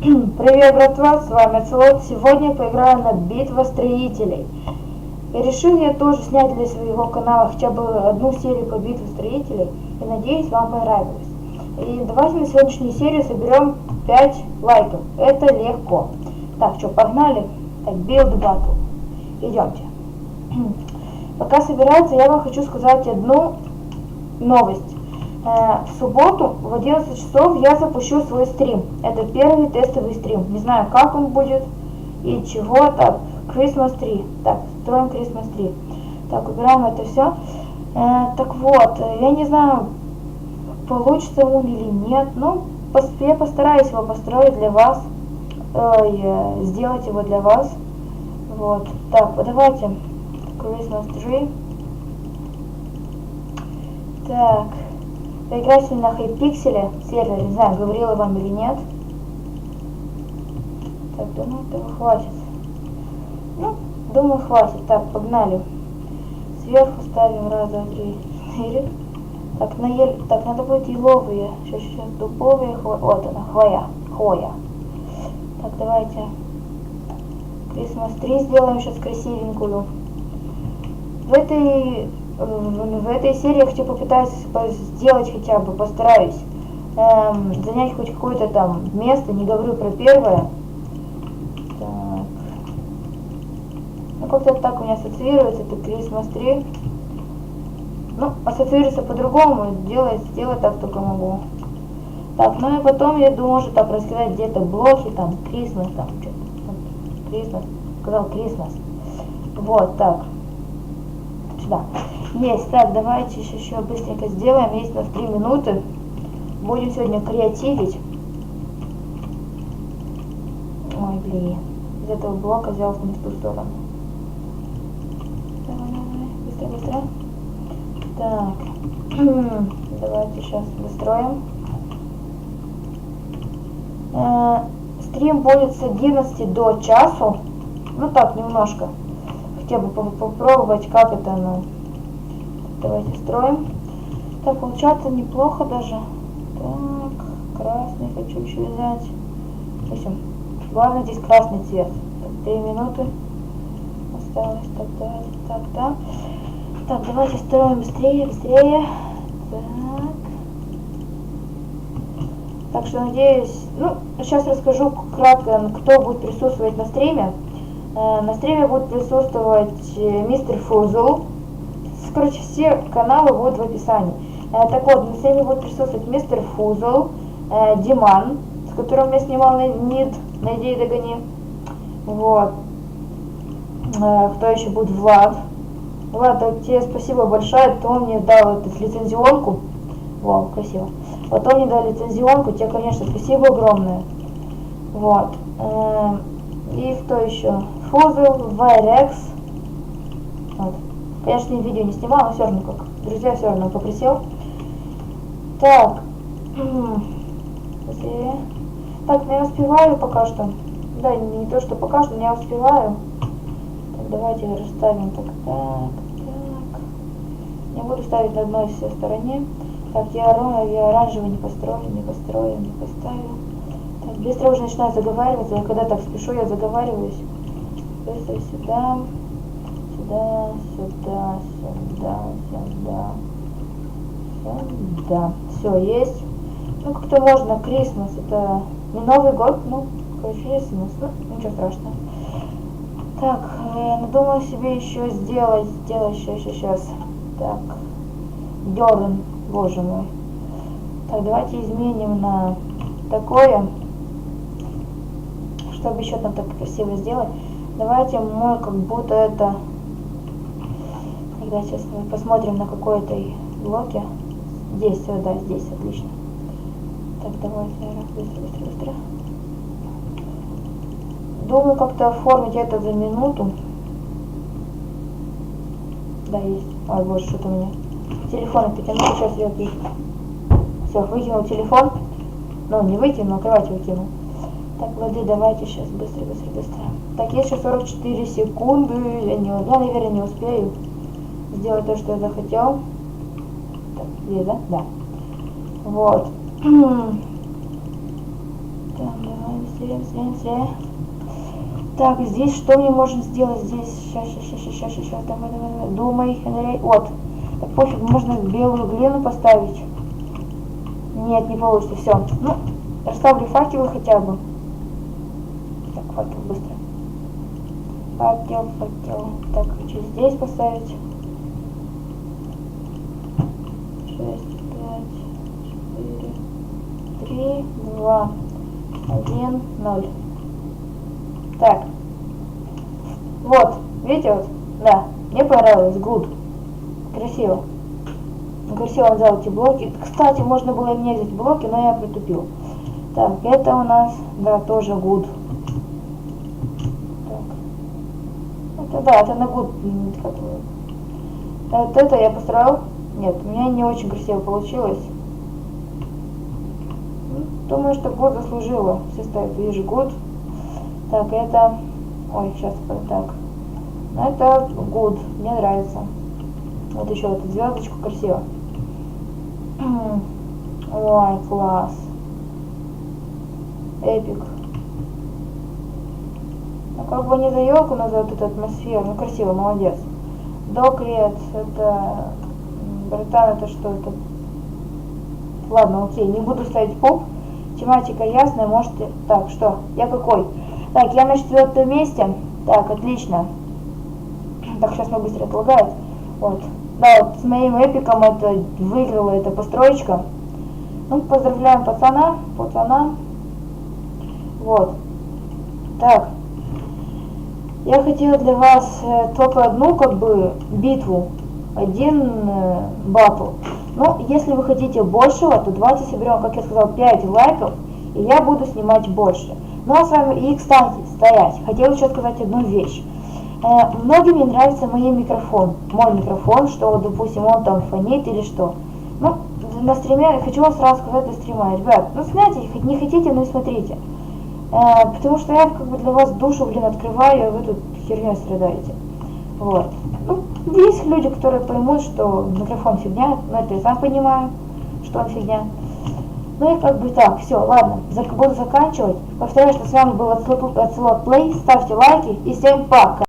Привет, братва, с вами Целот. Сегодня поиграем на Битва Строителей. И решил я тоже снять для своего канала хотя бы одну серию по Битве Строителей. И надеюсь, вам понравилось. И давайте на сегодняшнюю серию соберем 5 лайков. Это легко. Так, что, погнали? Так, Build Battle. Идемте. Пока собирается, я вам хочу сказать одну новость. Э, в субботу в 11 часов я запущу свой стрим. Это первый тестовый стрим. Не знаю, как он будет и чего. Так, Christmas 3. Так, строим Christmas 3. Так, убираем это все. Э, так вот, я не знаю, получится он или нет. Но я постараюсь его построить для вас. Э, сделать его для вас. Вот. Так, давайте. Christmas 3. Так. Поиграть на хайпикселе сервер, не знаю, говорила вам или нет. Так, думаю, этого хватит. Ну, думаю, хватит. Так, погнали. Сверху ставим раз, два, три, четыре. Так, на ель... так, надо будет еловые. Сейчас, сейчас, дубовые, хво... вот она, хвоя, хвоя. Так, давайте. Christmas 3 сделаем сейчас красивенькую. В этой в этой серии я хочу попытаться сделать хотя бы, постараюсь эм, занять хоть какое-то там место, не говорю про первое. Так. Ну, как-то так у меня ассоциируется, это Christmas 3. Ну, ассоциируется по-другому, делать, сделать так только могу. Так, ну и потом я думаю, что так рассказать где-то блоки, там, Christmas, там, что-то, Christmas, сказал Christmas. Вот, так. Сюда. Есть. Так, давайте еще, быстренько сделаем. Есть у нас 3 минуты. Будем сегодня креативить. Ой, блин. Из этого блока взял не в ту сторону. Давай, давай. Быстро, быстро. Так. Давайте сейчас достроим. Э, стрим будет с 11 до часу. Ну так, немножко. Хотя бы попробовать, как это оно. Давайте строим. Так, получается неплохо даже. Так, красный хочу еще взять. В общем, главное здесь красный цвет. Так, три минуты осталось. Так, так, так, так. Так, давайте строим быстрее, быстрее. Так. Так что надеюсь, ну, сейчас расскажу кратко, кто будет присутствовать на стриме. Э, на стриме будет присутствовать э, мистер Фузл, короче, все каналы будут в описании. Э, так вот, на стриме будет присутствовать мистер Фузл, э, Диман, с которым я снимал НИД, найди и догони. Вот. Э, кто еще будет? Влад. Влад, а тебе спасибо большое, то мне дал эту лицензионку. Вау, красиво. Вот он мне дал лицензионку, тебе, конечно, спасибо огромное. Вот. Э, и кто еще? Фузл, Вайрекс. Вот. Конечно, я видео не снимал, но все равно как. Друзья, все равно попросил. Так. Так, ну я успеваю пока что. Да, не то, что пока что, но я успеваю. Так, давайте расставим так, так, так. Не буду ставить на одной все стороне. Так, я, я оранжевый не построю, не построю, не поставил. Так, быстро уже начинаю заговариваться. Я когда так спешу, я заговариваюсь. Быстро сюда сюда, сюда, сюда, сюда, сюда. Все, есть. Ну, как-то можно, Крисмас, это не Новый год, ну, Крисмас, ну, ничего страшного. Так, я надумала себе еще сделать, сделать еще, еще, сейчас. Так, дерн, боже мой. Так, давайте изменим на такое, чтобы еще там так красиво сделать. Давайте мы как будто это Тогда сейчас мы посмотрим на какой-то блоке. Здесь, все, да, здесь, отлично. Так, давайте, быстро, быстро, быстро. Думаю, как-то оформить это за минуту. Да, есть. Ой, боже, что-то у меня. Телефон потянул, сейчас я тут. Все, выкинул телефон. Ну, не выкинул, а кровать выкинул. Так, воды давайте сейчас, быстро, быстро, быстро. Так, есть еще 44 секунды. Я, не, я наверное, не успею сделать то, что я захотел. Так, здесь, да? Да. Вот. Так, давай быстрее, быстрее, быстрее. Так, здесь что мне можно сделать? Здесь, сейчас, сейчас, сейчас, сейчас, сейчас, давай, давай, давай, думай, Андрей, вот. Так пофиг, можно белую глину поставить. Нет, не получится, все. Ну, расставлю факелы хотя бы. Так, факел быстро. Факел, факел. Так, хочу здесь поставить. Шесть, пять, четыре, три, два, один, ноль. Так. Вот, видите вот? Да, мне понравилось, good. Красиво. Красиво взял эти блоки. Кстати, можно было мне взять блоки, но я притупил. Так, это у нас, да, тоже good. Так. Это, да, это на good. Вот это я построил. Нет, у меня не очень красиво получилось. Ну, Думаю, что год заслужила. Все ставят, вижу год. Так, это... Ой, сейчас так. Ну, это good. Мне нравится. Вот еще эту звездочку красиво. Ой, класс. Эпик. Ну, как бы не за елку, но за вот эту атмосферу. Ну, красиво, молодец. Доклет, это... Братан, это что? Это... Ладно, окей, не буду ставить поп. Тематика ясная, можете... Так, что? Я какой? Так, я на четвертом месте. Так, отлично. Так, сейчас мы быстро отлагает. Вот. Да, вот с моим эпиком это выиграла эта построечка. Ну, поздравляем пацана, пацана. Вот. Так. Я хотела для вас э, только одну, как бы, битву. Один э, батл. Ну, если вы хотите большего, то давайте соберем, как я сказал, 5 лайков, и я буду снимать больше. Ну а с вами, и кстати, стоять, хотела еще сказать одну вещь. Э, многим не нравится мой микрофон, мой микрофон, что, допустим, он там фонит или что. Ну, на стриме, хочу вам сразу сказать до стрима, ребят, ну смотрите, хоть не хотите, но и смотрите. Э, потому что я как бы для вас душу, блин, открываю, а вы тут херней страдаете. Вот. Ну, есть люди, которые поймут, что микрофон фигня, но это я сам понимаю, что он фигня. Ну и как бы так, все, ладно, буду заканчивать. Повторяю, что с вами был Оцелот Плей, ставьте лайки и всем пока!